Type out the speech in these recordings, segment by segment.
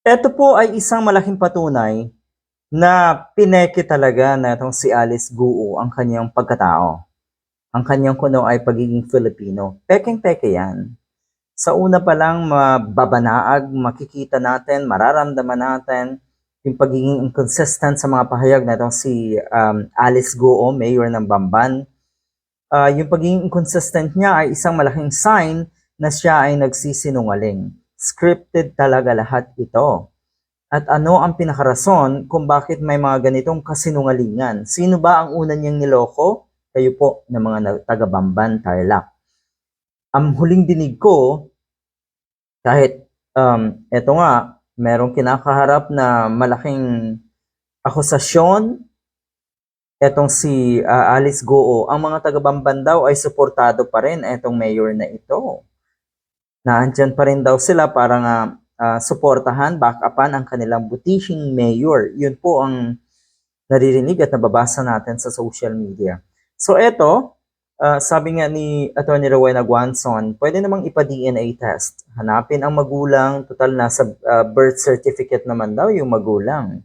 Ito po ay isang malaking patunay na pineke talaga na itong si Alice Guo ang kanyang pagkatao. Ang kanyang kuno ay pagiging Filipino. Pekeng-peke yan. Sa una pa lang mababanaag, makikita natin, mararamdaman natin yung pagiging inconsistent sa mga pahayag na itong si um, Alice Guo, mayor ng Bamban. Ah, yung pagiging inconsistent niya ay isang malaking sign na siya ay nagsisinungaling. Scripted talaga lahat ito. At ano ang pinakarason kung bakit may mga ganitong kasinungalingan? Sino ba ang una niyang niloko? Kayo po na mga taga-Bamban, Tarlac. Ang huling dinig ko, kahit um, eto nga, merong kinakaharap na malaking akusasyon, etong si ah, Alice Goo, ang mga taga-Bamban daw ay suportado pa rin etong mayor na ito. Naandyan pa rin daw sila para nga ah, suportahan, back-upan ang kanilang butishing mayor. Yun po ang naririnig at nababasa natin sa social media. So eto, ah, sabi nga ni Atty. Rowena Guanzon, pwede namang ipa-DNA test. Hanapin ang magulang, total nasa ah, birth certificate naman daw yung magulang.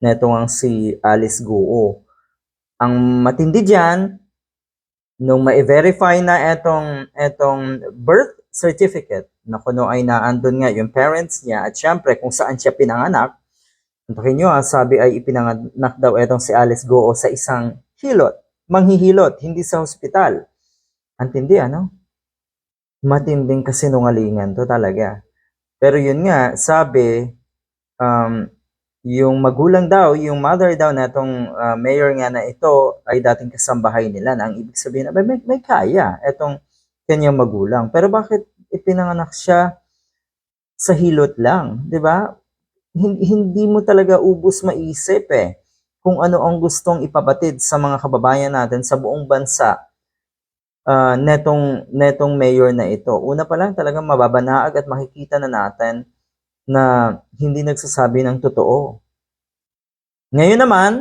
Neto ang si Alice Guo. Ang matindi dyan, nung ma-verify na etong, etong birth certificate, na kuno ay naandun nga yung parents niya, at syempre kung saan siya pinanganak, Antakin nyo ha, sabi ay ipinanganak daw etong si Alice Goo sa isang hilot, manghihilot, hindi sa hospital. Antindi ano? Matinding kasinungalingan to talaga. Pero yun nga, sabi, um, yung magulang daw, yung mother daw na itong uh, mayor nga na ito ay dating kasambahay nila na ang ibig sabihin may, may kaya itong kanyang magulang. Pero bakit ipinanganak siya sa hilot lang, 'di ba? Hindi, mo talaga ubus maisip eh kung ano ang gustong ipabatid sa mga kababayan natin sa buong bansa uh, netong netong mayor na ito. Una pa lang talagang mababanaag at makikita na natin na hindi nagsasabi ng totoo. Ngayon naman,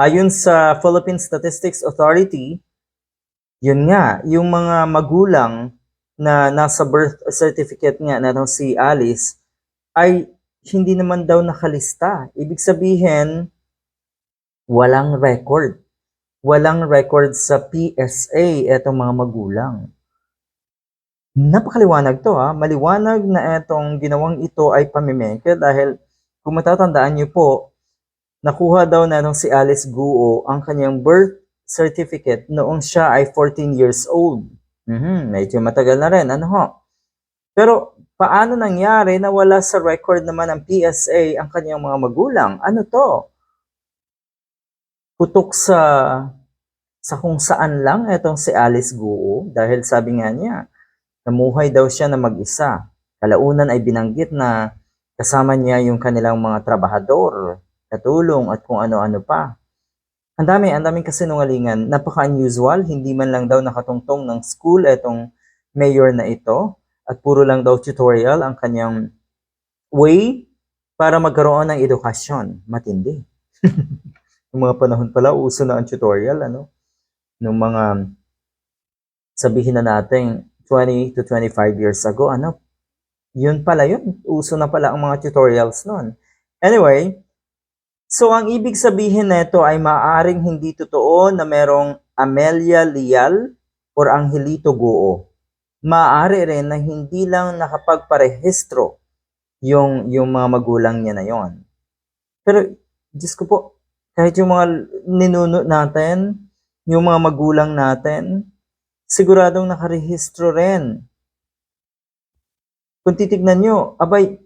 ayon sa Philippine Statistics Authority, yun nga, yung mga magulang na nasa birth certificate nga na si Alice ay hindi naman daw nakalista. Ibig sabihin, walang record. Walang record sa PSA itong mga magulang. Napakaliwanag to ha. Maliwanag na itong ginawang ito ay pamimeke dahil kung matatandaan niyo po, nakuha daw na si Alice Guo ang kanyang birth certificate noong siya ay 14 years old. Mhm, medyo matagal na rin, ano ho? Pero paano nangyari na wala sa record naman ng PSA ang kanyang mga magulang? Ano to? Putok sa sa kung saan lang itong si Alice Guo dahil sabi nga niya, Namuhay daw siya na mag-isa. Kalaunan ay binanggit na kasama niya yung kanilang mga trabahador, katulong at kung ano-ano pa. Ang dami, ang daming kasinungalingan. Napaka-unusual, hindi man lang daw nakatungtong ng school etong mayor na ito at puro lang daw tutorial ang kanyang way para magkaroon ng edukasyon. Matindi. Noong mga panahon pala, uso na ang tutorial, ano? Noong mga sabihin na natin, 20 to 25 years ago, ano, yun pala yun. Uso na pala ang mga tutorials noon. Anyway, so ang ibig sabihin nito ay maaaring hindi totoo na merong Amelia Lial or Angelito Goo. Maaari rin na hindi lang nakapagparehistro yung, yung mga magulang niya na yon. Pero, Diyos ko po, kahit yung mga ninuno natin, yung mga magulang natin, siguradong nakarehistro rin. Kung titignan nyo, abay,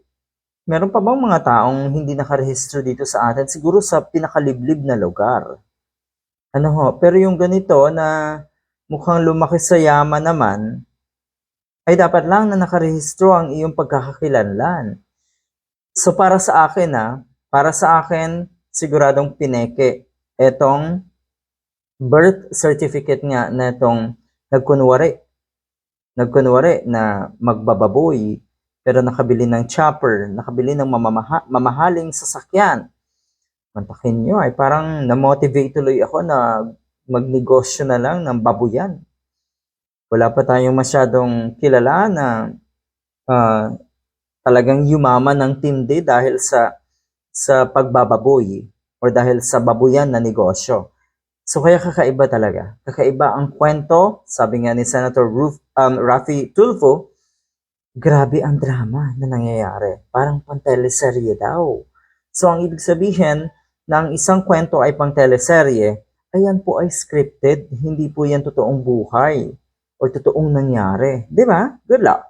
meron pa bang mga taong hindi nakarehistro dito sa atin? Siguro sa pinakaliblib na lugar. Ano ho, pero yung ganito na mukhang lumaki sa yaman naman, ay dapat lang na nakarehistro ang iyong pagkakakilanlan. So para sa akin ha, para sa akin, siguradong pineke etong birth certificate nga na itong nagkunwari. Nagkunwari na magbababoy, pero nakabili ng chopper, nakabili ng mamamaha, mamahaling sasakyan. Mantakin nyo, ay parang na-motivate tuloy ako na magnegosyo na lang ng babuyan. Wala pa tayong masyadong kilala na uh, talagang yumaman ng tindi dahil sa sa pagbababoy or dahil sa babuyan na negosyo. So kaya kakaiba talaga. Kakaiba ang kwento, sabi nga ni Senator Ruf, um, Rafi Tulfo, grabe ang drama na nangyayari. Parang pang-teleserye daw. So ang ibig sabihin na ang isang kwento ay pang-teleserye, ayan po ay scripted, hindi po yan totoong buhay or totoong nangyari. Di ba? Good luck!